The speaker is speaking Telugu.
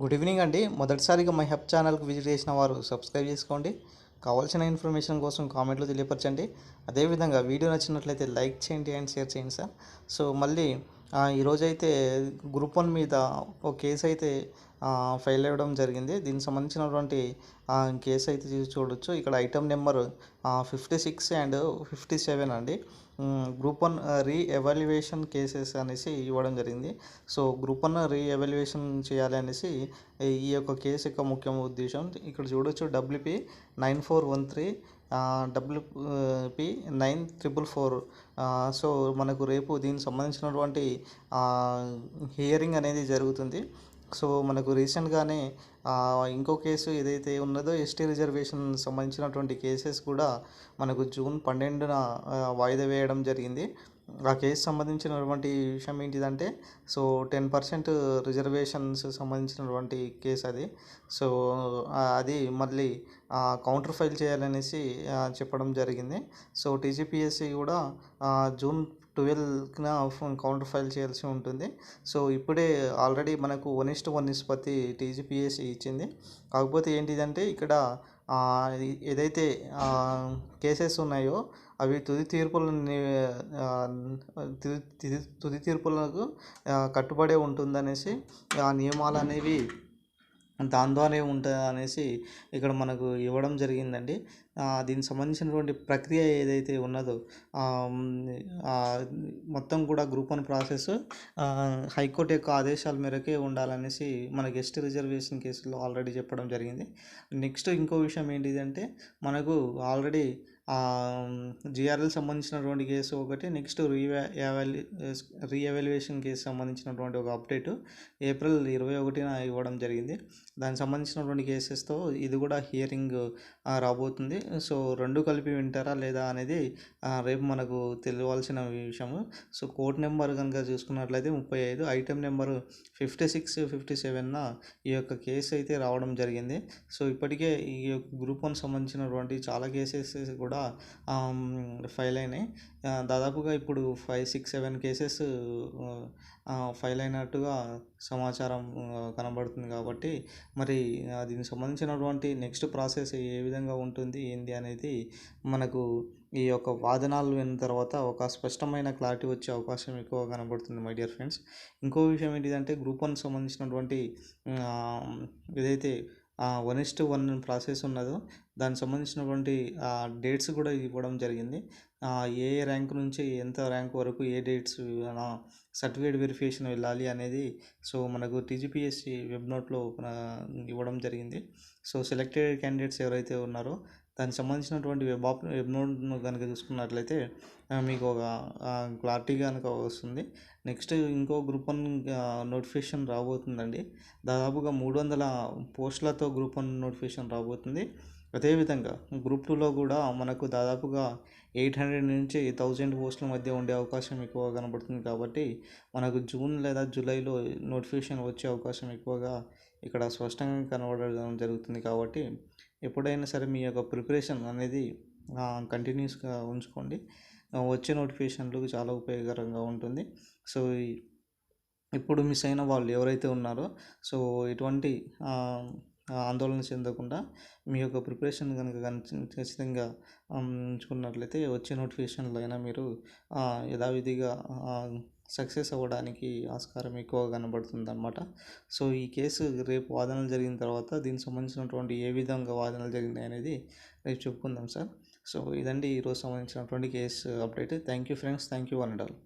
గుడ్ ఈవినింగ్ అండి. మొదటిసారిగా మై హెప్ ఛానల్కి విజిట్ చేసిన వారు సబ్స్క్రైబ్ చేసుకోండి. కావాల్సిన ఇన్ఫర్మేషన్ కోసం కామెంట్లో తెలియపరచండి. అదేవిధంగా వీడియో నచ్చినట్లయితే లైక్ చేయండి అండ్ షేర్ చేయండి సార్. సో మళ్ళీ ఈరోజైతే గ్రూప్ వన్ మీద ఒక కేసు అయితే ఫైల్ అవ్వడం జరిగింది. దీనికి సంబంధించినటువంటి కేసు అయితే చూసి చూడొచ్చు. ఇక్కడ item number fifty six and fifty seven అండి. Group one re evaluation cases అనేసి ఇవ్వడం జరిగింది. So group one re evaluation చేయాలి అనేసి ఈ యొక్క కేసు యొక్క ముఖ్య ఉద్దేశం. ఇక్కడ చూడొచ్చు WP nine four one three WP nine triple four. So మనకు రేపు దీనికి సంబంధించినటువంటి హియరింగ్ అనేది జరుగుతుంది. సో మనకు రీసెంట్గానే ఇంకో కేసు ఏదైతే ఉన్నదో ఎస్టీ రిజర్వేషన్ సంబంధించినటువంటి కేసెస్ కూడా మనకు జూన్ పన్నెండున వాయిదా వేయడం జరిగింది. ఆ కేసు సంబంధించినటువంటి విషయం ఏంటిదంటే సో టెన్ పర్సెంట్ రిజర్వేషన్స్ సంబంధించినటువంటి కేసు అది. సో అది మళ్ళీ కౌంటర్ ఫైల్ చేయాలనేసి చెప్పడం జరిగింది. సో టీజీపీఎస్సీ కూడా జూన్ ట్వెల్వ్న కౌంటర్ ఫైల్ చేయాల్సి ఉంటుంది. సో ఇప్పుడే ఆల్రెడీ మనకు వన్ ఇస్ట్ వన్ నిష్పత్తి టీజీపీఎస్సి ఇచ్చింది. కాకపోతే ఏంటిదంటే ఇక్కడ ఏదైతే కేసెస్ ఉన్నాయో అవి తుది తీర్పులని తుది తుది- తీర్పులకు కట్టుబడే ఉంటుందనేసి ఆ నియమాలు అనేవి దాని ద్వారే ఉంటుంది అనేసి ఇక్కడ మనకు ఇవ్వడం జరిగిందండి. దీనికి సంబంధించినటువంటి ప్రక్రియ ఏదైతే ఉన్నదో మొత్తం కూడా గ్రూప్ వన్ ప్రాసెస్ హైకోర్టు యొక్క ఆదేశాల మేరకే ఉండాలనేసి మన గెస్ట్ రిజర్వేషన్ కేసులో ఆల్రెడీ చెప్పడం జరిగింది. నెక్స్ట్ ఇంకో విషయం ఏంటిదంటే మనకు ఆల్రెడీ జిఆర్ఎల్ సంబంధించినటువంటి కేసు ఒకటి నెక్స్ట్ రీవాల్యూ రీఎవాల్యుయేషన్ కేసు సంబంధించినటువంటి ఒక అప్డేట్ ఏప్రిల్ ఇరవై ఒకటిన ఇవ్వడం జరిగింది. దానికి సంబంధించినటువంటి కేసెస్తో ఇది కూడా హియరింగ్ రాబోతుంది. సో రెండు కలిపి వింటారా లేదా అనేది రేపు మనకు తెలియవలసిన విషయము. సో కోడ్ నెంబర్ కనుక చూసుకున్నట్లయితే ముప్పై ఐదు item number fifty six fifty సెవెన్న ఈ యొక్క కేసు అయితే రావడం జరిగింది. సో ఇప్పటికే ఈ యొక్క గ్రూప్ వన్ సంబంధించినటువంటి చాలా కేసెస్ కూడా ఫైల్ అయినాయి. దాదాపుగా ఇప్పుడు five six seven cases file అయినట్టుగా సమాచారం కనబడుతుంది కాబట్టి మరి దీనికి సంబంధించినటువంటి నెక్స్ట్ ప్రాసెస్ ఏ విధంగా ఉంటుంది ఏంది అనేది మనకు ఈ యొక్క వాదనాలు విన్న తర్వాత ఒక స్పష్టమైన క్లారిటీ వచ్చే అవకాశం ఎక్కువ కనబడుతుంది మై డియర్ ఫ్రెండ్స్ ఇంకో విషయం ఏంటిదంటే గ్రూప్ వన్ సంబంధించినటువంటి ఏదైతే వన్ ఇస్ట్ వన్ ప్రాసెస్ ఉన్నదో దానికి సంబంధించినటువంటి డేట్స్ కూడా ఇవ్వడం జరిగింది. ఏ ర్యాంక్ నుంచి ఎంత ర్యాంక్ వరకు ఏ డేట్స్ సర్టిఫికేట్ వెరిఫికేషన్ వెళ్ళాలి అనేది సో మనకు టీజీపీఎస్సీ వెబ్ నోట్లో ఇవ్వడం జరిగింది. సో సెలెక్టెడ్ క్యాండిడేట్స్ ఎవరైతే ఉన్నారో దానికి సంబంధించినటువంటి వెబ్ ఆప్ వెబ్ నోట్ను కనుక చూసుకున్నట్లయితే మీకు ఒక క్లారిటీ కనుక వస్తుంది. నెక్స్ట్ ఇంకో గ్రూప్ వన్ నోటిఫికేషన్ రాబోతుందండి. దాదాపుగా మూడు వందల పోస్టులతో గ్రూప్ వన్ నోటిఫికేషన్ రాబోతుంది. అదేవిధంగా గ్రూప్ టూలో కూడా మనకు దాదాపుగా ఎయిట్ హండ్రెడ్ నుంచి థౌజండ్ పోస్టుల మధ్య ఉండే అవకాశం ఎక్కువ కనబడుతుంది కాబట్టి మనకు జూన్ లేదా జూలైలో నోటిఫికేషన్ వచ్చే అవకాశం ఎక్కువగా ఇక్కడ స్పష్టంగా కనబడడం జరుగుతుంది కాబట్టి ఎప్పుడైనా సరే మీ యొక్క ప్రిపరేషన్ అనేది కంటిన్యూస్గా ఉంచుకోండి. వచ్చే నోటిఫికేషన్లు చాలా ఉపయోగకరంగా ఉంటుంది. సో ఇప్పుడు మిస్ అయిన వాళ్ళు ఎవరైతే ఉన్నారో సో ఎటువంటి ఆందోళన చెందకుండా మీ యొక్క ప్రిపరేషన్ కనుక ఖచ్చితంగా ఉంచుకున్నట్లయితే వచ్చే నోటిఫికేషన్లో అయినా మీరు యథావిధిగా సక్సెస్ అవ్వడానికి ఆస్కారం ఎక్కువగా కనబడుతుంది అనమాట సో ఈ కేసు రేపు వాదనలు జరిగిన తర్వాత దీనికి సంబంధించినటువంటి ఏ విధంగా వాదనలు జరిగినాయి అనేది రేపు చెప్పుకుందాం సార్. సో ఇదండి ఈరోజు సంబంధించినటువంటి case update. Thank you friends. Thank you one and all